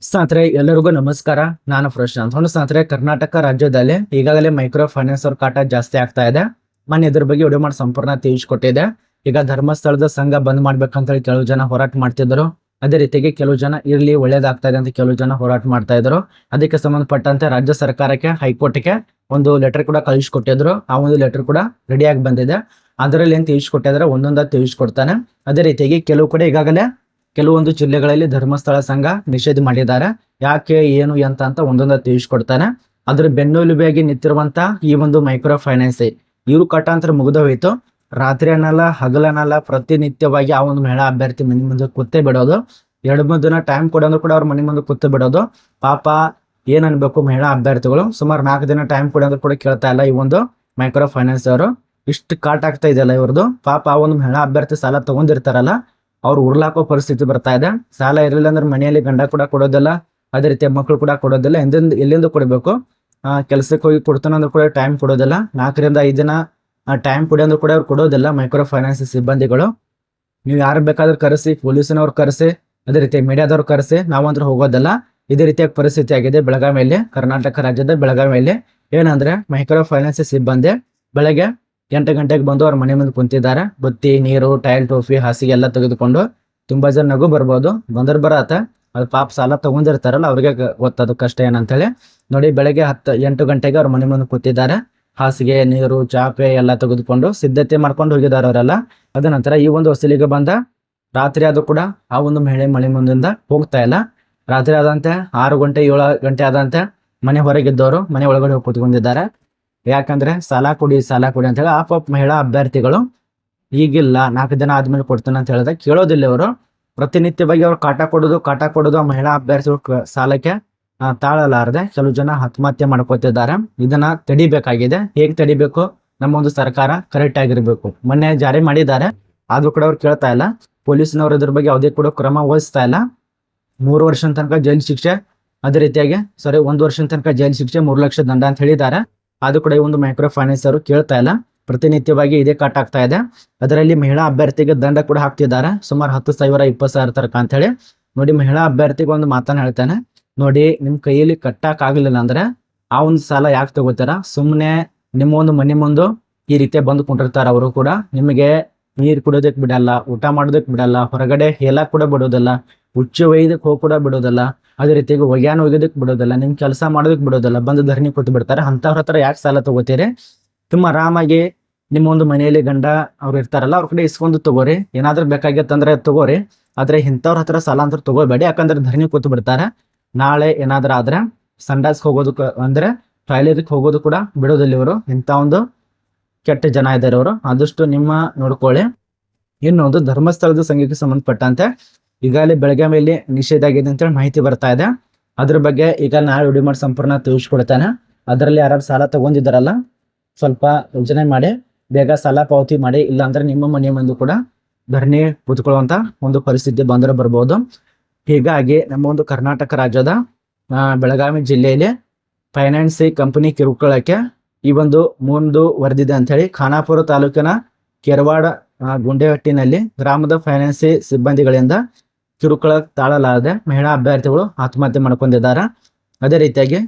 ಸ್ನೇಹಿತರೆ, ಎಲ್ಲರಿಗೂ ನಮಸ್ಕಾರ. ನಾನು ಪ್ರಶಾಂತ್. ಒಂದು ಸ್ನೇಹಿತರೆ, ಕರ್ನಾಟಕ ರಾಜ್ಯದಲ್ಲಿ ಈಗಾಗಲೇ ಮೈಕ್ರೋ ಫೈನಾನ್ಸ್ ಅವ್ರ ಕಾಟ ಜಾಸ್ತಿ ಆಗ್ತಾ ಇದೆ. ಮನೆ ಇದ್ರ ಬಗ್ಗೆ ವಿಡಿಯೋ ಮಾಡಿ ಸಂಪೂರ್ಣ ತಿಳಿಸ್ಕೊಟ್ಟಿದೆ. ಈಗ ಧರ್ಮಸ್ಥಳದ ಸಂಘ ಬಂದ್ ಮಾಡ್ಬೇಕಂತ ಹೇಳಿ ಕೆಲವು ಜನ ಹೋರಾಟ ಮಾಡ್ತಿದ್ರು. ಅದೇ ರೀತಿಗೆ ಕೆಲವು ಜನ ಇರ್ಲಿ, ಒಳ್ಳೇದಾಗ್ತಾ ಇದೆ ಅಂತ ಕೆಲವು ಜನ ಹೋರಾಟ ಮಾಡ್ತಾ ಇದ್ರು. ಅದಕ್ಕೆ ಸಂಬಂಧಪಟ್ಟಂತೆ ರಾಜ್ಯ ಸರ್ಕಾರಕ್ಕೆ, ಹೈಕೋರ್ಟ್ಗೆ ಒಂದು ಲೆಟರ್ ಕೂಡ ಕಳಿಸ್ಕೊಟ್ಟಿದ್ರು. ಆ ಒಂದು ಲೆಟರ್ ಕೂಡ ರೆಡಿಯಾಗಿ ಬಂದಿದೆ. ಅದರಲ್ಲಿ ಏನ್ ತಿಳಿಸ್ಕೊಟ್ಟಿದ್ರೆ, ಒಂದೊಂದಾಗಿ ತಿಳಿಸ್ಕೊಡ್ತಾನೆ. ಅದೇ ರೀತಿಯಾಗಿ ಕೆಲವು ಕಡೆ ಈಗಾಗಲೇ ಕೆಲವೊಂದು ಜಿಲ್ಲೆಗಳಲ್ಲಿ ಧರ್ಮಸ್ಥಳ ಸಂಘ ನಿಷೇಧ ಮಾಡಿದ್ದಾರೆ. ಯಾಕೆ, ಏನು, ಎಂತ ಅಂತ ಒಂದೊಂದು ತಿಳಿಸ್ಕೊಡ್ತಾನೆ. ಅದ್ರ ಬೆನ್ನೆಲುಬೆಯಾಗಿ ನಿಂತಿರುವಂತ ಈ ಒಂದು ಮೈಕ್ರೋ ಫೈನಾನ್ಸ್ ಇವ್ರು ಕಟ್ಟಾಂತರ ಮುಗಿದ ಹೋಯ್ತು ರಾತ್ರಿ ಅನ್ನಲ್ಲ ಹಗಲನ್ನಲ್ಲ ಪ್ರತಿನಿತ್ಯವಾಗಿ ಆ ಒಂದು ಮಹಿಳಾ ಅಭ್ಯರ್ಥಿ ಮನೆ ಮುಂದೆ ಕೂತೇ ಬಿಡೋದು. ಎರಡು, ಮೂರು ದಿನ ಟೈಮ್ ಕೊಡೋದು ಕೂಡ ಅವ್ರ ಮನೆ ಮುಂದೆ ಕೂತು ಬಿಡೋದು. ಪಾಪ ಏನ್ ಅನ್ಬೇಕು ಮಹಿಳಾ ಅಭ್ಯರ್ಥಿಗಳು? ಸುಮಾರು ನಾಲ್ಕು ದಿನ ಟೈಮ್ ಕೊಡೋದು ಕೂಡ ಕೇಳ್ತಾ ಇಲ್ಲ ಈ ಒಂದು ಮೈಕ್ರೋ ಫೈನಾನ್ಸ್ ಅವರು. ಇಷ್ಟು ಕಾಟ್ ಆಗ್ತಾ ಇದೆಯಲ್ಲ ಇವ್ರದ್ದು ಪಾಪ ಆ ಒಂದು ಮಹಿಳಾ ಅಭ್ಯರ್ಥಿ ಸಾಲ ತಗೊಂಡಿರ್ತಾರಲ್ಲ. ಅವ್ರು ಉರ್ಲಾಕೋ ಪರಿಸ್ಥಿತಿ ಬರ್ತಾ ಇದೆ. ಸಾಲ ಇರಲಿಲ್ಲ ಅಂದ್ರೆ ಮನೆಯಲ್ಲಿ ಗಂಡ ಕೂಡ ಕೊಡೋದಿಲ್ಲ, ಅದೇ ರೀತಿ ಮಕ್ಕಳು ಕೂಡ ಕೊಡೋದಿಲ್ಲ. ಎಂದಿಂದ ಎಲ್ಲಿಂದ ಕೊಡಬೇಕು? ಕೆಲ್ಸಕ್ಕೆ ಹೋಗಿ ಕೊಡ್ತಾನಂದ್ರೂ ಕೂಡ ಟೈಮ್ ಕೊಡೋದಿಲ್ಲ. ನಾಲ್ಕರಿಂದ ಐದು ದಿನ ಟೈಮ್ ಕೊಡಿ ಅಂದ್ರೂ ಕೂಡ ಅವ್ರು ಕೊಡೋದಿಲ್ಲ ಮೈಕ್ರೋ ಫೈನಾನ್ಸ್ ಸಿಬ್ಬಂದಿಗಳು. ನೀವು ಯಾರು ಬೇಕಾದ್ರೂ ಕರೆಸಿ, ಪೊಲೀಸ್ನವ್ರು ಕರೆಸಿ, ಅದೇ ರೀತಿ ಮೀಡಿಯಾದವ್ರು ಕರೆಸಿ ನಾವಂದ್ರೆ ಹೋಗೋದಿಲ್ಲ. ಇದೇ ರೀತಿಯಾಗಿ ಪರಿಸ್ಥಿತಿ ಆಗಿದೆ ಬೆಳಗಾವಿಯಲ್ಲಿ, ಕರ್ನಾಟಕ ರಾಜ್ಯದ ಬೆಳಗಾವಿಯಲ್ಲಿ. ಏನಂದ್ರೆ ಮೈಕ್ರೋ ಫೈನಾನ್ಸ್ ಸಿಬ್ಬಂದಿ ಬೆಳಗ್ಗೆ ಎಂಟು ಗಂಟೆಗೆ ಬಂದು ಅವ್ರ ಮನೆ ಮುಂದೆ ಕುಂತಿದ್ದಾರೆ. ಬುತ್ತಿ, ನೀರು ಟೈಲ್ ಟೋಫಿ ಹಾಸಿಗೆ ಎಲ್ಲ ತೆಗೆದುಕೊಂಡು ತುಂಬಾ ಜನ ನಗು ಬರ್ಬೋದು. ಬಂದ್ರ ಬರತ್ತ. ಅದು ಪಾಪ ಸಾಲ ತಗೊಂಡಿರ್ತಾರಲ್ಲ, ಅವ್ರಿಗೆ ಗೊತ್ತದ ಕಷ್ಟ ಏನಂತೇಳಿ. ನೋಡಿ, ಬೆಳಗ್ಗೆ ಹತ್ತು, ಎಂಟು ಗಂಟೆಗೆ ಅವ್ರ ಮನೆ ಮುಂದೆ ಕೂತಿದ್ದಾರೆ. ಹಾಸಿಗೆ, ನೀರು, ಚಾಪೆ ಎಲ್ಲ ತೆಗೆದುಕೊಂಡು ಸಿದ್ಧತೆ ಮಾಡ್ಕೊಂಡು ಹೋಗಿದ್ದಾರೆ ಅವರೆಲ್ಲ. ಅದ ನಂತರ ಈ ಒಂದು ಹೊಸಲಿಗೆ ಬಂದ ರಾತ್ರಿ ಆದ್ರೂ ಕೂಡ ಆ ಒಂದು ಮಹಿಳೆ ಮನೆ ಮುಂದಿಂದ ಹೋಗ್ತಾ ಇಲ್ಲ. ರಾತ್ರಿ ಆದಂತೆ ಆರು ಗಂಟೆ, ಏಳು ಗಂಟೆ ಆದಂತೆ ಮನೆ ಹೊರಗಿದ್ದವರು ಮನೆ ಒಳಗಡೆ ಹೋಗಿ ಕೂತ್ಕೊಂಡಿದ್ದಾರೆ. ಯಾಕಂದ್ರೆ ಸಾಲ ಕೊಡಿ ಸಾಲ ಕೊಡಿ ಅಂತ ಹೇಳಿ ಆ ಪಾಪ ಮಹಿಳಾ ಅಭ್ಯರ್ಥಿಗಳು ಈಗಿಲ್ಲ, ನಾಲ್ಕು ದಿನ ಆದ್ಮೇಲೆ ಕೊಡ್ತೇನೆ ಅಂತ ಹೇಳಿದ್ರೆ ಕೇಳೋದಿಲ್ಲ ಅವರು ಪ್ರತಿನಿತ್ಯವಾಗಿ ಅವ್ರು ಕಾಟ ಕೊಡೋದು ಕಾಟ ಕೊಡೋದು ಆ ಮಹಿಳಾ ಅಭ್ಯರ್ಥಿಗಳು ಸಾಲಕ್ಕೆ ತಾಳಲಾರದೆ ಕೆಲವು ಜನ ಆತ್ಮಹತ್ಯೆ ಮಾಡ್ಕೋತಿದ್ದಾರೆ. ಇದನ್ನ ತಡಿಬೇಕಾಗಿದೆ. ಹೇಗ್ ತಡಿಬೇಕು? ನಮ್ಮ ಒಂದು ಸರ್ಕಾರ ಕರೆಕ್ಟ್ ಆಗಿರ್ಬೇಕು. ಮೊನ್ನೆ ಜಾರಿ ಮಾಡಿದ್ದಾರೆ. ಆದ್ರೂ ಕೂಡ ಅವ್ರು ಕೇಳ್ತಾ ಇಲ್ಲ. ಪೊಲೀಸ್ನವರು ಇದ್ರ ಬಗ್ಗೆ ಯಾವುದೇ ಕೂಡ ಕ್ರಮ ವಹಿಸ್ತಾ ಇಲ್ಲ. ಮೂರು ವರ್ಷದ ತನಕ ಜೈಲು ಶಿಕ್ಷೆ ಅದೇ ರೀತಿಯಾಗಿ ಸಾರಿ ಒಂದು ವರ್ಷದ ತನಕ ಜೈಲು ಶಿಕ್ಷೆ ಮೂರು ಲಕ್ಷ ದಂಡ ಅಂತ ಹೇಳಿದ್ದಾರೆ. ಅದು ಕೂಡ ಈ ಒಂದು ಮೈಕ್ರೋ ಫೈನಾನ್ಸ್ ಅವರು ಕೇಳ್ತಾ ಇಲ್ಲ. ಪ್ರತಿನಿತ್ಯವಾಗಿ ಇದೇ ಕಟ್ ಆಗ್ತಾ ಇದೆ. ಅದರಲ್ಲಿ ಮಹಿಳಾ ಅಭ್ಯರ್ಥಿಗೆ ದಂಡ ಕೂಡ ಹಾಕ್ತಿದ್ದಾರೆ. ಸುಮಾರು ಹತ್ತು ಸಾವಿರ, ಇಪ್ಪತ್ತು ಸಾವಿರ ತನಕ ಅಂತ ಹೇಳಿ. ನೋಡಿ, ಮಹಿಳಾ ಅಭ್ಯರ್ಥಿಗೆ ಒಂದು ಮಾತನ್ನ ಹೇಳ್ತಾನೆ. ನೋಡಿ, ನಿಮ್ ಕೈಯಲ್ಲಿ ಕಟ್ಟಕ್ ಆಗ್ಲಿಲ್ಲ ಅಂದ್ರೆ ಆ ಒಂದು ಸಾಲ ಯಾಕೆ ತಗೋತಾರ? ಸುಮ್ಮನೆ ನಿಮ್ಮ ಒಂದು ಮನೆ ಮುಂದೆ ಈ ರೀತಿ ಬಂದು ಕುಂಡಿರ್ತಾರ ಅವರು ಕೂಡ. ನಿಮಗೆ ನೀರ್ ಕುಡೋದಕ್ ಬಿಡಲ್ಲ, ಊಟ ಮಾಡೋದಕ್ಕೆ ಬಿಡಲ್ಲ, ಹೊರಗಡೆ ಹೇಳಕ್ ಕೂಡ ಬಿಡೋದಲ್ಲ, ಹುಚ್ಚು ವೈದ್ಯಕ್ಕೆ ಹೋಗಿ ಕೂಡ ಬಿಡೋದಿಲ್ಲ. ಅದೇ ರೀತಿಯಾಗಿ ಒಗ್ಯಾನ ಒಯ್ಯೋದಕ್ ಬಿಡೋದಿಲ್ಲ, ನಿಮ್ ಕೆಲಸ ಮಾಡೋದಕ್ಕೆ ಬಿಡೋದಿಲ್ಲ, ಬಂದು ಧರಣಿ ಕೊಟ್ಟು ಬಿಡ್ತಾರೆ. ಅಂತವ್ರ ಹತ್ರ ಯಾಕೆ ಸಾಲ ತಗೋತೀರಿ? ತುಂಬ ಆರಾಮಾಗಿ ನಿಮ್ಮ ಒಂದು ಮನೆಯಲ್ಲಿ ಗಂಡ ಅವ್ರು ಇರ್ತಾರಲ್ಲ, ಅವ್ರ ಕಡೆ ಇಸ್ಕೊಂಡು ತಗೋರಿ. ಏನಾದ್ರೂ ಬೇಕಾಗಿತ್ತಂದ್ರೆ ತಗೋರಿ. ಆದ್ರೆ ಇಂಥವ್ರ ಹತ್ರ ಸಾಲ ಅಂತ ತಗೋಬೇಡಿ. ಯಾಕಂದ್ರೆ ಧರಣಿ ಕೂತು ಬಿಡ್ತಾರೆ. ನಾಳೆ ಏನಾದ್ರೂ ಆದ್ರೆ ಸಂಡಾಸ್ ಹೋಗೋದಕ್ಕೆ ಅಂದ್ರೆ ಟಾಯ್ಲೆಟ್ಗೆ ಹೋಗೋದು ಕೂಡ ಬಿಡೋದಿಲ್ಲ ಇವರು. ಇಂಥ ಒಂದು ಕೆಟ್ಟ ಜನ ಇದ್ದಾರೆ ಅವರು ಆದಷ್ಟು ನಿಮ್ಮ ನೋಡ್ಕೊಳ್ಳಿ. ಇನ್ನೊಂದು ಧರ್ಮಸ್ಥಳದ ಸಂಘಕ್ಕೆ ಸಂಬಂಧಪಟ್ಟಂತೆ ಈಗಾಗಲೇ ಬೆಳಗಾವಿಯಲ್ಲಿ ನಿಷೇಧ ಆಗಿದೆ ಅಂತೇಳಿ ಮಾಹಿತಿ ಬರ್ತಾ ಇದೆ. ಅದ್ರ ಬಗ್ಗೆ ಈಗ ನಾಳೆ ವಿಡಿಯೋ ಮಾಡಿ ಸಂಪೂರ್ಣ ತಿಳಿಸ್ಕೊಡ್ತಾನೆ. ಅದರಲ್ಲಿ ಯಾರು ಸಾಲ ತಗೊಂಡಿದ್ದಾರಲ್ಲ, ಸ್ವಲ್ಪ ಯೋಚನೆ ಮಾಡಿ. ಬೇಗ ಸಾಲ ಪಾವತಿ ಮಾಡಿ, ಇಲ್ಲಾಂದ್ರೆ ನಿಮ್ಮ ಮನೆ ಮುಂದೆ ಕೂಡ ಧರಣಿ ಕೂತ್ಕೊಳ್ಳುವಂತ ಒಂದು ಪರಿಸ್ಥಿತಿ ಬಂದ್ರೆ ಬರ್ಬೋದು. ಹೀಗಾಗಿ ನಮ್ಮ ಒಂದು ಕರ್ನಾಟಕ ರಾಜ್ಯದ ಬೆಳಗಾವಿ ಜಿಲ್ಲೆಯಲ್ಲಿ ಫೈನಾನ್ಸಿ ಕಂಪನಿ ಕಿರುಕುಳಕ್ಕೆ ಈ ಒಂದು ಮುಂದು ವರೆದಿದೆ ಅಂತ ಹೇಳಿ ಖಾನಾಪುರ ತಾಲೂಕಿನ ಕೆರವಾಡ ಗುಂಡೆಹಟ್ಟಿನಲ್ಲಿ ಗ್ರಾಮದ ಫೈನಾನ್ಸಿ ಸಿಬ್ಬಂದಿಗಳಿಂದ ಕಿರುಕುಳ ತಾಳಲಾರದೆ ಮಹಿಳಾ ಅಭ್ಯರ್ಥಿಗಳು ಆತ್ಮಹತ್ಯೆ ಮಾಡ್ಕೊಂಡಿದ್ದಾರೆ. ಅದೇ ರೀತಿಯಾಗಿ